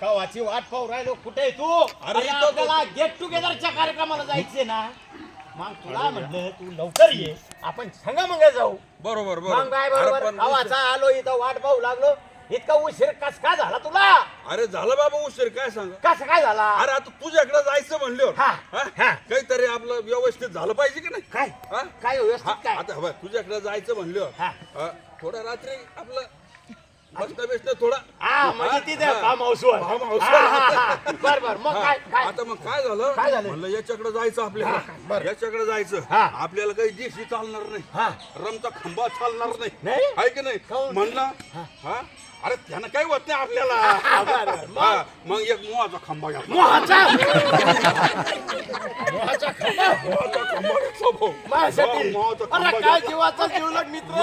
गावाची वाट पाहू राहिलो. कुठे आहे तू? अरे गेट टुगेदरच्या कार्यक्रमाला जायचंय ना. मग तुला म्हटलं तू लवकर ये. आपण जाऊ. बरोबर मग काय अरे बरोबर. गावाचा आलो इथं वाट पाहू लागलो. इतका उशीर कस काय झाला तुला? अरे झालं बाबा उशीर. काय सांग? कस काय झाला? अरे आता तुझ्याकडे जायचं म्हणल्यावर. हा. काहीतरी आपलं व्यवस्थित झालं पाहिजे की नाही? काय? हा? काय हा, व्यवस्थित काय? आता बघ, तुझ्याकडे जायचं म्हणल्यावर. हा. हा, थोडं रात्री आपलं थोडा हा म्हणजे तिथे हा. फार्म हाऊसवर फार्म हाऊसवर. हा, हा, हा. बर बर मग हा, काय काय आता मग काय झालं काय झालं? म्हणलं याच्याकडे जायचं आपल्याला. याच्याकडे जायचं हा. आपल्याला काही दिशी चालणार नाही रमचा खंबा चालणार नाही नाही? आहे की नाही काहून? म्हणलं हा अरे त्यानं काही होत नाही आपल्याला बरं, बरं. मग? हा, मग एक मोहाचा खंबा घ्या मोहाचा मोहाचा खंबा मोहाचा खंबा घेतला भाऊ. माझ्यासाठी मोहाचा खंबा अरे काय घेतला. जीवाचा जीवलग मित्र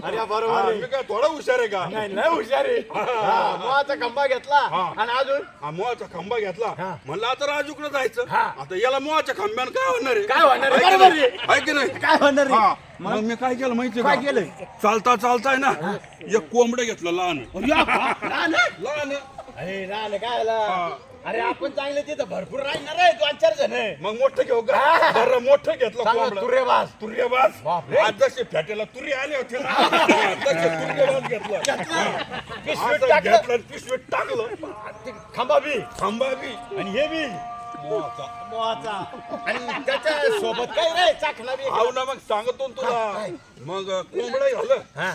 अरे हा, बरोबर आहे. मी काय थोडा हुशार आहे का नाही लय हुशार हा, मोहाचा खंबा घेतला हा. आणि अजून हा मोहाचा खंबा घेतला हा. म्हणलं आता राजूकडे जायचं हा. आता याला मोहाच्या खंब्यानं काय होणार आहे काय होणार आहे? आहे की बरोबर नाही? आहे की नाही काय होणार रे? हा मग मी काय केलं माहितीये काय का केलंय? चालता चालताय ना एक कोंबडं घेतलं लहान या, हा, लहान आहे? लहान अरे लहान काय आला? हा. अरे आपण चांगले तिथं भरपूर राहणार आहे दोन चार जण मग मोठं घेऊ का. बरं मोठं घेतलं तुर्यबाज बापरे. आज जसे फेट्याला तुरी आले होते ना घेतलं. पिशवीत टाकलं. घेतलं पिशवीत टाकलं. खांबा बी. खांबा बी. आणि हे बी. आणि त्याच्या सोबत काय रे? चाकणा बी. हाव ना मग सांगतो? तुला. मग कोंबडा झालं. हा.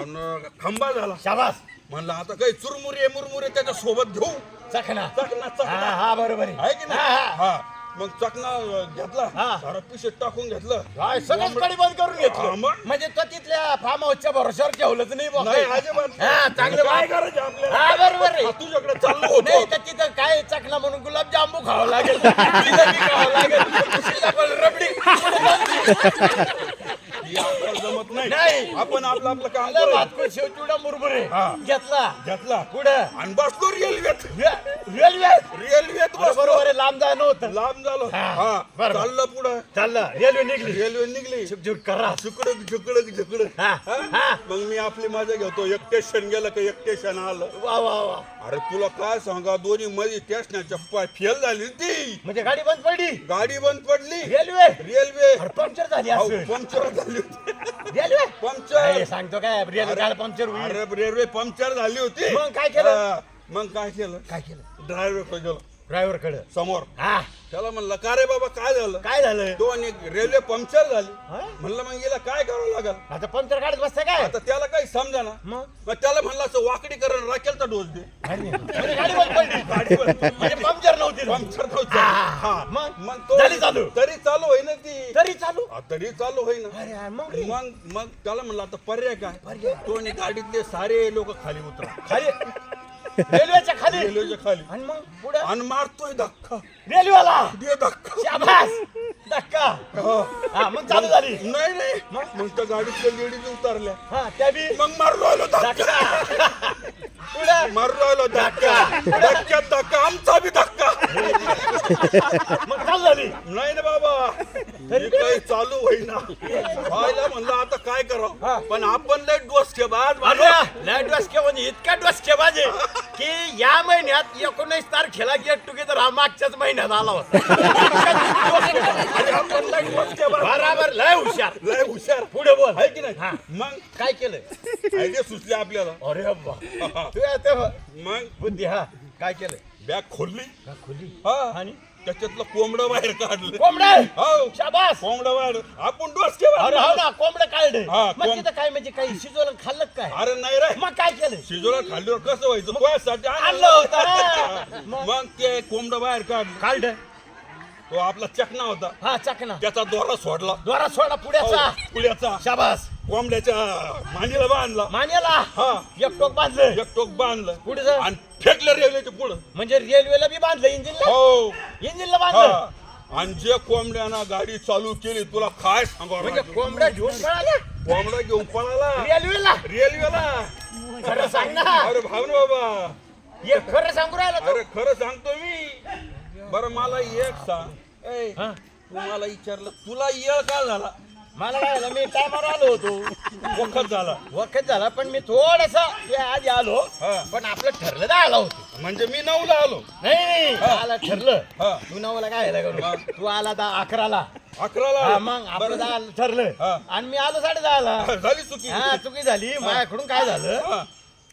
आणि खांबा झाला. शाबास. म्हणलं आता काही चुरमुरे मुरमुरे त्याच्या सोबत घेऊ. चाकणा चकना हा चकना. हा बरोबर आहे. आहे की नाही? हा, हा. हा. मग चकना घेतला. हा. सारा पिशेत टाकून घेतलं. काय सगळंच कडी बंद करून हा, घेतलं मग? म्हणजे तो तिथल्या फार्म हाऊसच्या भरोश्यावर ठेवलंच नाही बुवा नाही. अजिबात हा चांगलं काय बा- करायचं आपल्याला? हा बरोबर आहे. हा, तुझ्याकडे चाललो नाही होतो तर तिथं काय चकना म्हणून गुलाबजांबू खावं लागेल. जिलेबी खावं लागेल. सीताफळ रबडी. जमत नाही. आपण आपलं आपलं काम करू भातकुळ शेवचिवडा मुरमुरे. हा. घेतला. घेतला. पुढं. आणि बसलो रेल्वेत. रेल्वे रेल्वेत? बसलो. बरोबर आहे लांब जाणं नव्हतं लांब झालो. हा, हा. बरोबर. चाललं पुढं. चाललं. रेल्वे निघली. रेल्वे निघली. झुकझुक करा. झुकडक झुकडक झुकडक. हा, हा? हा. मग मी आपली मजा घेतो. एक स्टेशन गेलं का एक स्टेशन आलं. वा वा वा. अरे तुला काय सांगा? दोन्ही मध्ये स्टेशनाच्या पाय फेल झाली ती. म्हणजे गाडी बंद पडली. गाडी बंद पडली. रेल्वे. रेल्वे. पंक्चर झाली अहो, असेल. पंक्चर झाली होती. रेल्वे पंक्चर अरे, सांगतो काय रेल्वे काय पंक्चर होईल. अरे रेल्वे पंक्चर झाली होती. मग काय केलं? मग काय केलं? काय केलं? ड्रायव्हर गेलो. ड्रायव्हरकडे समोर. हा. त्याला म्हणलं का रे बाबा काय झालं? काय झालं? दोन एक रेल्वे पंक्चर झाली. हा? म्हणलं मग गेला काय करावं लागल? आता पंक्चर काढत बसता काय? आता त्याला काही समजा ना मग? मग त्याला म्हणलं असं वाकडी करण राखेलचा डोस दे. अरे, म्हणजे गाडी बंद पडली. गाडी बंद. म्हणजे पंक्चर नव्हती. पंक्चर नव्हतं. हा. हा. मग? मग तो झाली चालू? तरी चालू होईना ती. तरी चालू? हा, तरी चालू होईना. अरे यार, मग मग मग त्याला म्हणलं आता पर्याय काय? पर्याय? तो आणि गाडीतले सारे लोक खाली उतरा. खाली? रेल्वेच्या खाली. रेल्वेच्या खाली. आणि मग पुढे? आणि मारतोय धक्का. रेल्वेला. दे धक्का. शाबास. धक्का. हा. हा मग चालू झाली. नाही नाही. मग? त्या गाडीतल्या लेडीज उतरल्या. हा त्या बी मग मारलो आलो धक्का. धक्का. पुढे? मारलो आलो धक्का. धक्क्यात धक्का आमचा बी धक्का. मग चालू झाली. नाही ना बाबा. हे काही चालू होईना. व्हायला म्हणलं आता काय हा. करावं पण आपण लय डोसके बाद अरे लय डोसके म्हणजे इतका डोसके बाजे की या महिन्यात एकोणीस तारखेला गेट टुगेदर हा मागच्याच महिन्यात आला होता. बराबर लय हुशार. लय हुशार. पुढे बोल. आहे की नाही? हा. मग काय केलं आयडिया सुचली आपल्याला. अरे अब्बा तू आता मग? बुद्धी हा. काय केलं बॅग खोलली. का खुली हा. आणि? त्याच्यातलं कोंबडं बाहेर काढलं. कोंबडे? हो. शाबास. कोंबडं बाहेर. आपण डोसके बाद अरे हो ना कोंबडं काढलं. हा, मग तिथं काय म्हणजे काही शिजवलं खाल्लं काय? अरे नाही रे. मग काय केलं शिजोला खाल्ल्यावर कसं व्हायचं? तुझ्यासाठी आणलं. होतं? मग ते कोंबडं बाहेर काढलं. काढलं. तो आपला चकना होता. हा चकना त्याचा दोरा सोडला. द्वारा सोडा पुढ्याचा. हो, पुण्याचा शाबास. कोंबड्याच्या मांडीला बांधला. मान्याला हा. एक टोक बांधलं. एक टोक बांधलं. पुढे जा. आणि फेकलं रेल्वेच्या पुढं. म्हणजे रेल्वेला बी बांधलं इंजिनला? हो. इंजिनला बांधलं? हा. आणि जे कोंबड्यानं गाडी चालू केली तुला काय सांगा म्हणजे कोंबड्या घेऊन पळाल्या? कोंबडा घेऊन पळाला. रेल्वेला? रेल्वेला. खरं सांग ना. अरे भाव ना बाबा. हे खरं सांगू राहिला तू. अरे खरं सांगतो मी. बरं मला एक सांग. ए हा? तू मला विचारलं तुला येळ का झाला? मला काय झालं? मी टायमावर आलो होतो. वखत झाला. वखत झाला पण मी थोडस आधी आलो हा. पण आपलं ठरलं तर आला होतो. म्हणजे मी नऊला आलो. नाही नाही हा. आला ठरलं. हा. तू नवला काय झालं करू? तू आला दहा अकराला. अकराला हा आलो. मग आपलं बरं. दहा ठरलं. आणि मी आलो साडे दहाला. झाली चुकी. हा चुकी झाली. माझ्याकडून काय झालं? हा.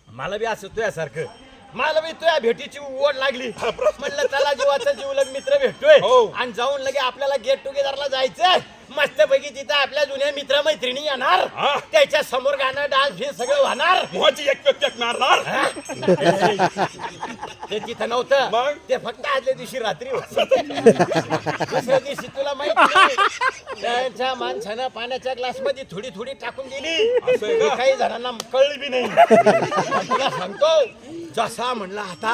मला बी असं तुझ्यासारखं मला बी तुझ्या भेटीची ओढ लागली. म्हणलं चला जीवाचा जीवलग मित्र भेटतोय हो. आणि जाऊन लगे आपल्याला गेट टुगेदरला जायचं मस्तपैकी तिथं आपल्या जुन्या मित्र मैत्रिणी येणार हा. त्याच्यासमोर गाणं डान्स हे सगळं होणार मोहाची एक व्यक्ती एक मारणार हा? ते तिथं नव्हतं मग? ते फक्त आदल्या दिवशी रात्री होतं दुसऱ्या दिवशी तुला माहिती नाही. त्यांच्या माणसानं पाण्याच्या ग्लासमध्ये थोडी थोडी टाकून दिली असं आहे का? ते काही जणांना कळली बी नाही तुला सांगतो जसा म्हणला आता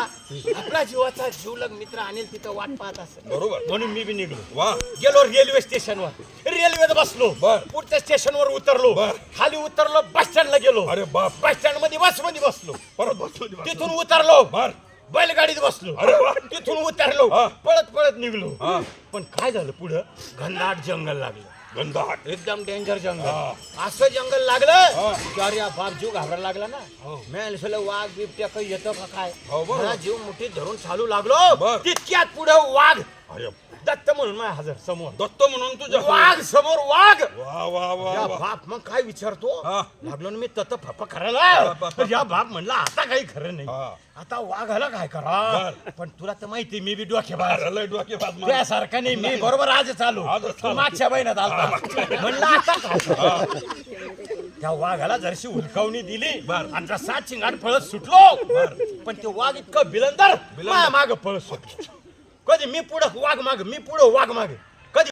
आपला जीवाचा जीवलग मित्र आणेल तिथं वाट पाहत असत बरोबर. म्हणून मी बी निघलो. वा. गेलो रेल्वे स्टेशनवर रेल्वेत बसलो. बर. पुढच्या स्टेशनवर उतरलो. बर. खाली उतरलो बस स्टँडला गेलो. अरे बाप. बस स्टँडमध्ये बसमध्ये बसलो. परत बसलो. दिवस. तिथून उतरलो. बर. बैलगाडीत बसलो. अरे वा. तिथून उतरलो. हा. पळत पळत निघलो. हा. पण काय झालं पुढं? घनदाट जंगल लागलं. गंधाट एकदम डेंजर जंगल. असं जंगल लागलं हा. की अरे हा बाप जीव घाबरायला लागला ना हो. मी वाघ बिबट्या काही येतं का काय हो, बरोबर. मला जीव मुठीत धरून चालू लागलो बर. तितक्यात पुढं वाघ अरे दत्त म्हणून माझ्या हजर समोर. दत्त म्हणून तुझ्या वाघ समोर वाघ! वा वा वा या वा. बाप मग काय विचारतो? हा. लागलो ना मी तत फप करायला बाप. या बाप म्हणला आता काही खरं नाही. आता वाघाला काय करा? पण तुला तर माहिती मी बी डोके लय बाद मार. त्यासारखं नाही मी बरोबर आज चालू. आजच चालू. मागच्या महिन्यात आलता. म्हणलं आता काय त्या वाघाला जरशी हुलकावणी दिली आणि जसा चिंगाट पळत सुटलो पण ते वाघ इतकं बिलंदर माग पळत सुटलो. कधी मी पुढं वाघ माग मी पुढं वाघ माग